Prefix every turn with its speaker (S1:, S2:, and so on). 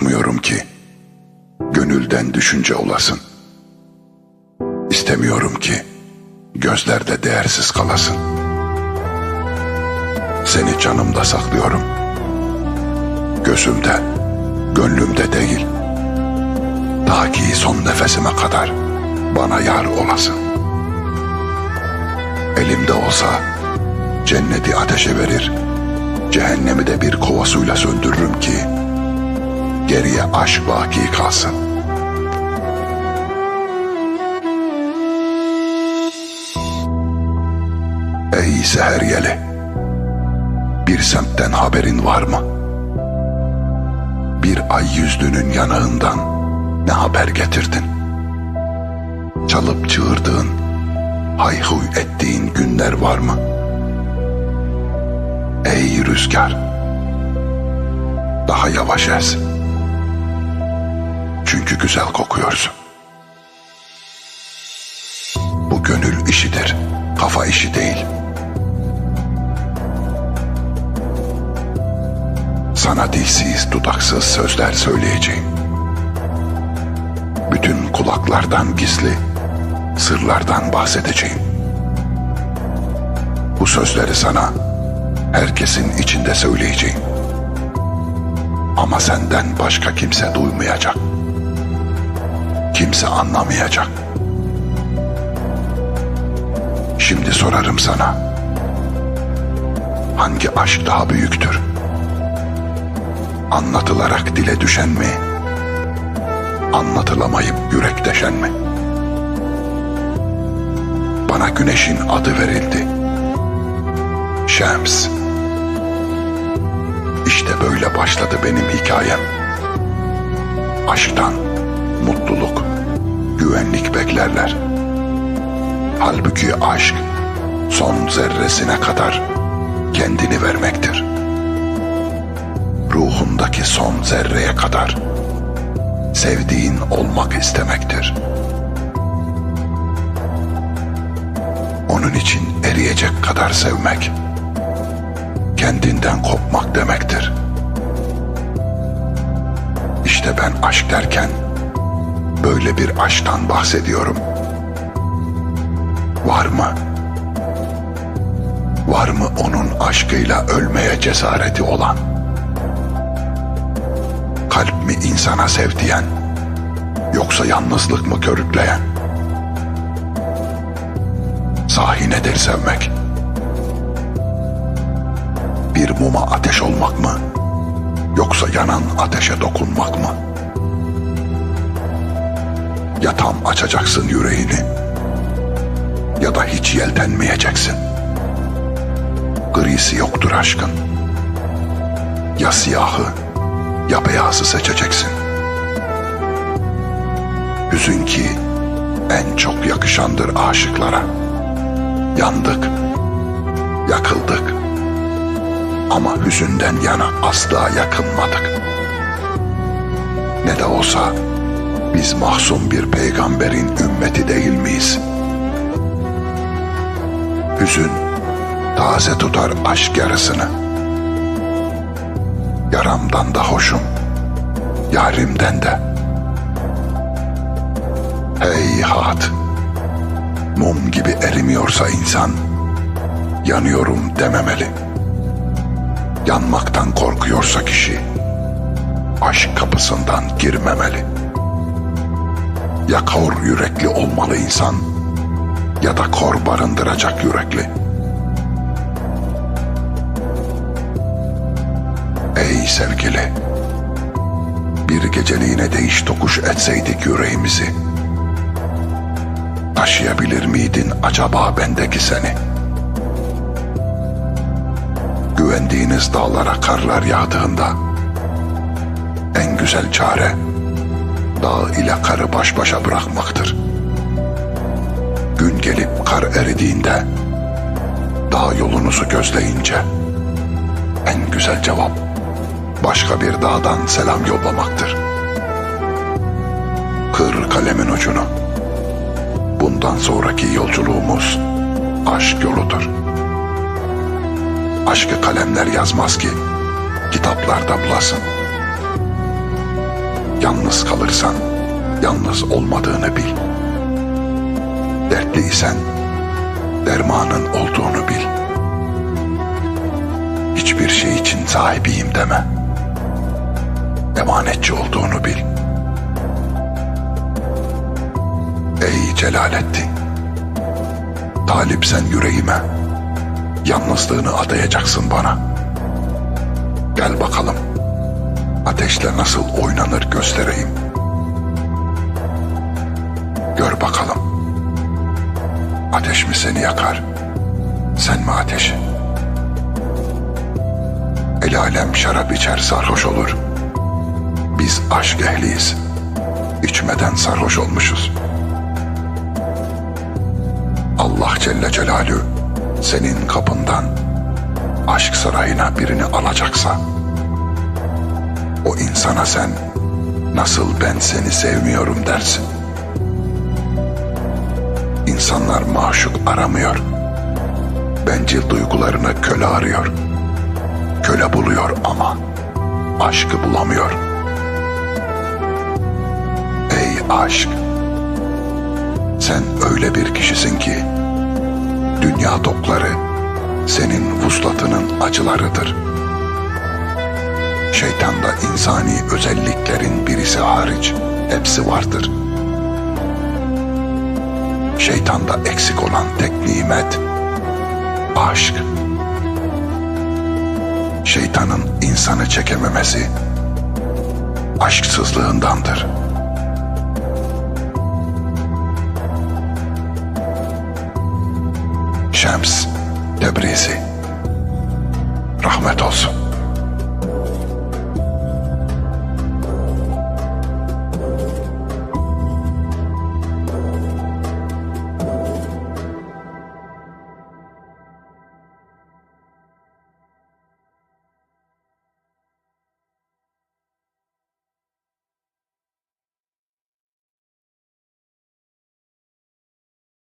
S1: bırakmıyorum ki gönülden düşünce olasın. İstemiyorum ki gözlerde değersiz kalasın. Seni canımda saklıyorum. Gözümde, gönlümde değil. Ta ki son nefesime kadar bana yar olasın. Elimde olsa cenneti ateşe verir, cehennemi de bir kova suyla söndürürüm ki geriye aşk baki kalsın. Ey seher yeli, bir semtten haberin var mı? Bir ay yüzlünün yanağından ne haber getirdin? Çalıp çığırdığın, hayhuy ettiğin günler var mı? Ey rüzgar, daha yavaş es. Çünkü güzel kokuyorsun. Bu gönül işidir, kafa işi değil. Sana dilsiz, dudaksız sözler söyleyeceğim. Bütün kulaklardan gizli, sırlardan bahsedeceğim. Bu sözleri sana herkesin içinde söyleyeceğim. Ama senden başka kimse duymayacak. Kimse anlamayacak. Şimdi sorarım sana. Hangi aşk daha büyüktür? Anlatılarak dile düşen mi? Anlatılamayıp yürek deşen mi? Bana güneşin adı verildi. Şems. İşte böyle başladı benim hikayem. Aşktan mutluluk, güvenlik beklerler. Halbuki aşk son zerresine kadar kendini vermektir. Ruhundaki son zerreye kadar sevdiğin olmak istemektir. Onun için eriyecek kadar sevmek, kendinden kopmak demektir. İşte ben aşk derken böyle bir aşktan bahsediyorum. Var mı? Var mı onun aşkıyla ölmeye cesareti olan? Kalp mi insana sevdiyen, yoksa yalnızlık mı körükleyen? Sahi nedir sevmek? Bir muma ateş olmak mı? Yoksa yanan ateşe dokunmak mı? Ya tam açacaksın yüreğini ya da hiç yeltenmeyeceksin. Grisi yoktur aşkın. Ya siyahı ya beyazı seçeceksin. Hüzün ki en çok yakışandır aşıklara. Yandık, yakıldık ama hüzünden yana asla yakınmadık. Ne de olsa biz mahzun bir peygamberin ümmeti değil miyiz? Hüzün taze tutar aşk yarısını. Yaramdan da hoşum, yarimden de. Heyhat, mum gibi erimiyorsa insan, yanıyorum dememeli. Yanmaktan korkuyorsa kişi, aşk kapısından girmemeli. Ya kor yürekli olmalı insan, ya da kor barındıracak yürekli. Ey sevgili, bir geceliğine değiş tokuş etseydik yüreğimizi, taşıyabilir miydin acaba bendeki seni? Güvendiğiniz dağlara karlar yağdığında, en güzel çare, dağ ile karı baş başa bırakmaktır. Gün gelip kar eridiğinde, dağ yolunuzu gözleyince, en güzel cevap, başka bir dağdan selam yollamaktır. Kır kalemin ucunu. Bundan sonraki yolculuğumuz aşk yoludur. Aşkı kalemler yazmaz ki kitaplarda bulasın. Yalnız kalırsan yalnız olmadığını bil. Dertliysen dermanın olduğunu bil. Hiçbir şey için sahibiyim deme. Emanetçi olduğunu bil. Ey Celalettin! Talipsen yüreğime, yalnızlığını adayacaksın bana. Gel bakalım, ateşle nasıl oynanır göstereyim. Gör bakalım, ateş mi seni yakar, sen mi ateşi? El alem şarap içer sarhoş olur. Biz aşk ehliyiz, içmeden sarhoş olmuşuz.'' Allah Celle Celaluhu senin kapından aşk sarayına birini alacaksa o insana sen nasıl ben seni sevmiyorum dersin. İnsanlar maşuk aramıyor. Bencil duygularına köle arıyor. Köle buluyor ama aşkı bulamıyor. Ey aşk! Sen öyle bir kişisin ki dünya topları senin vuslatının acılarıdır. Şeytanda insani özelliklerin birisi hariç hepsi vardır. Şeytanda eksik olan tek nimet aşk. Şeytanın insanı çekememesi aşksızlığındandır.'' Şems Tebrizi rahmet olsun.